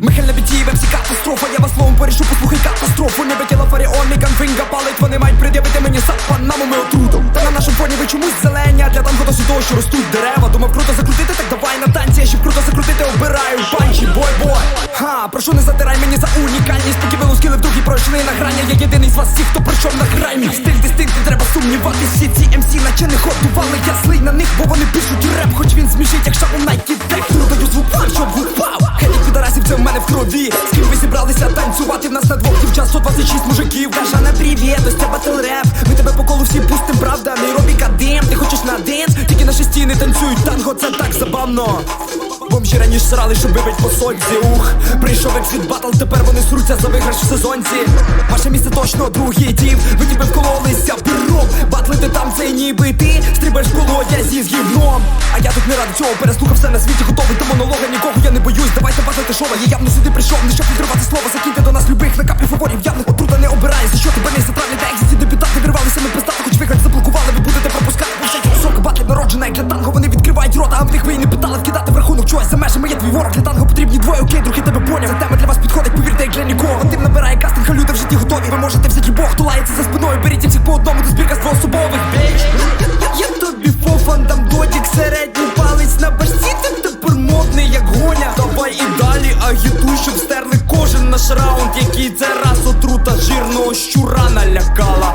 Михайле бітії всі катастрофа, я вас словом порішу, послухай катастрофу. Не бетіла фаріон ганфінга палить, вони мають пред'явити мені сад. Панаму ми отрутом Та на нашому фоні ви чомусь зелені, а для танго досі того, що ростуть дерева. Думав круто закрутити, так давай на танці, я ще круто закрутити, обираю. Панчі, бой-бой Ха, прошу не затирай мені за унікальність, поки ви лускіли вдруг і пройшли на грані. Я єдиний з вас всіх, хто прийшов на грань Мій Стиль дистинкти, треба сумнівати, всі ці MC наче не готували Я злий на них, бо вони пишуть реп, хоч він смішить, як шагу найті трек Продаю звук в крові. З ким ви зібралися танцювати? В нас на двох дівчат 126 мужиків. Даша на привіт, ось це батл реп. Ми тебе по колу всі пустим, правда? Не робі кадем, ти хочеш на денс, тільки наші стіни танцюють танго, це так забавно. Бомжі раніше срали, щоб вибить по сольці Ух, прийшов ексвіт батл, тепер вони сруться за виграш в сезонці Ваше місце точно другий дів, ви ніби вкололися пером Батлити там це ніби ти, стрибаєш в колодязі з гівном А я тут не ради цього, переслухав все на світі, готовий до монолога, нікого не щоб відривати слово, закиньте до нас любих на каплі фаворів Явно отрута не обирає, за що тебе не затравлять. Та екзиті дебютанти вирвалися ми пристати, хоч вигляд заблокували, ви будете пропускати Всякі тусовка батлів народжена як для танго, вони відкривають рота, а в них ви і не питали вкидати в рахунок чогось. За межами є твій ворог Для танго потрібні двоє, окей, друг я тебе поняв. Ця тема для вас підходить, повірте, як для нікого. Тим набирає кастинг, а люди в житті готові. Ви можете взяти бог, хто лається за спиною. Беріть всіх по одному, до збірка з двоособових Я тобі фофан дам дотік, середній палець на башці Який це раз отрута жирного щура налякала